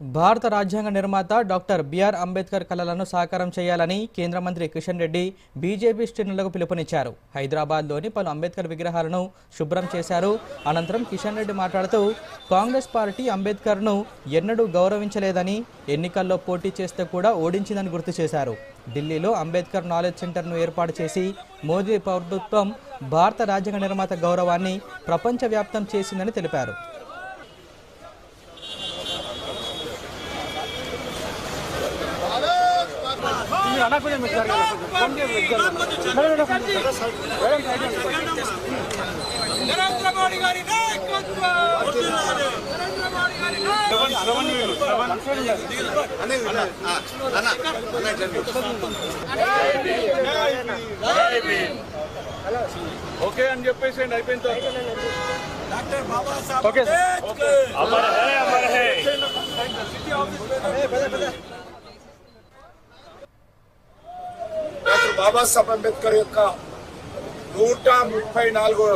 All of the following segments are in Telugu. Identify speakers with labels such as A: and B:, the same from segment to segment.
A: భారత రాజ్యాంగ నిర్మాత డాక్టర్ బిఆర్ అంబేద్కర్ కళలను సాకారం చేయాలని కేంద్ర మంత్రి కిషన్ రెడ్డి బీజేపీ శ్రేణులకు పిలుపునిచ్చారు. హైదరాబాద్లోని పలు అంబేద్కర్ విగ్రహాలను శుభ్రం చేశారు. అనంతరం కిషన్ రెడ్డి మాట్లాడుతూ కాంగ్రెస్ పార్టీ అంబేద్కర్ను ఎన్నడూ గౌరవించలేదని ఎన్నికల్లో పోటీ చేస్తే కూడా ఓడించిందని గుర్తు చేశారు. ఢిల్లీలో అంబేద్కర్ నాలెడ్జ్ సెంటర్ను ఏర్పాటు చేసి మోదీ ప్రభుత్వం భారత రాజ్యాంగ నిర్మాత గౌరవాన్ని ప్రపంచవ్యాప్తం చేసిందని తెలిపారు.
B: నరేంద్ర మోడీ నరేంద్ర మోడీ గారి
C: ఓకే అని చెప్పేసి అయిపోయిన తర్వాత
B: డాక్టర్ బాబాసాహెబ్ అంబేద్కర్
D: డాక్టర్ బాబాసాహెబ్ అంబేద్కర్ యొక్క నూట ముప్పై నాలుగో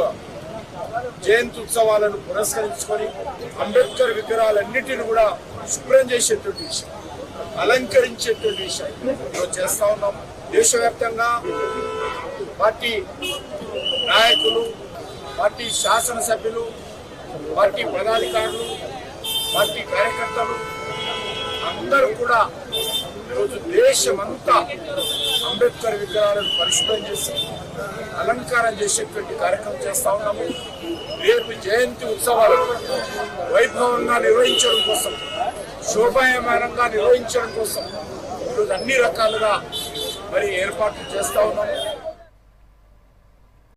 D: జయంతి ఉత్సవాలను పురస్కరించుకొని అంబేద్కర్ విగ్రహాలన్నిటిని కూడా శుభ్రం చేసేటువంటి విషయం అలంకరించేటువంటి విషయం. ఈరోజు చేస్తా ఉన్నాం. దేశవ్యాప్తంగా పార్టీ నాయకులు పార్టీ శాసనసభ్యులు పార్టీ పదాధికారులు పార్టీ కార్యకర్తలు అందరూ కూడా ఈరోజు దేశమంతా అంబేద్కర్ విగ్రహాలను పరిశుభ్రం చేసి అలంకారం చేసేటువంటి కార్యక్రమం చేస్తా ఉన్నాము. రేపు జయంతి ఉత్సవాలు వైభవంగా నిర్వహించడం కోసం శోభాయమానంగా నిర్వహించడం కోసం ఈరోజు అన్ని రకాలుగా మరి ఏర్పాట్లు చేస్తా ఉన్నాము.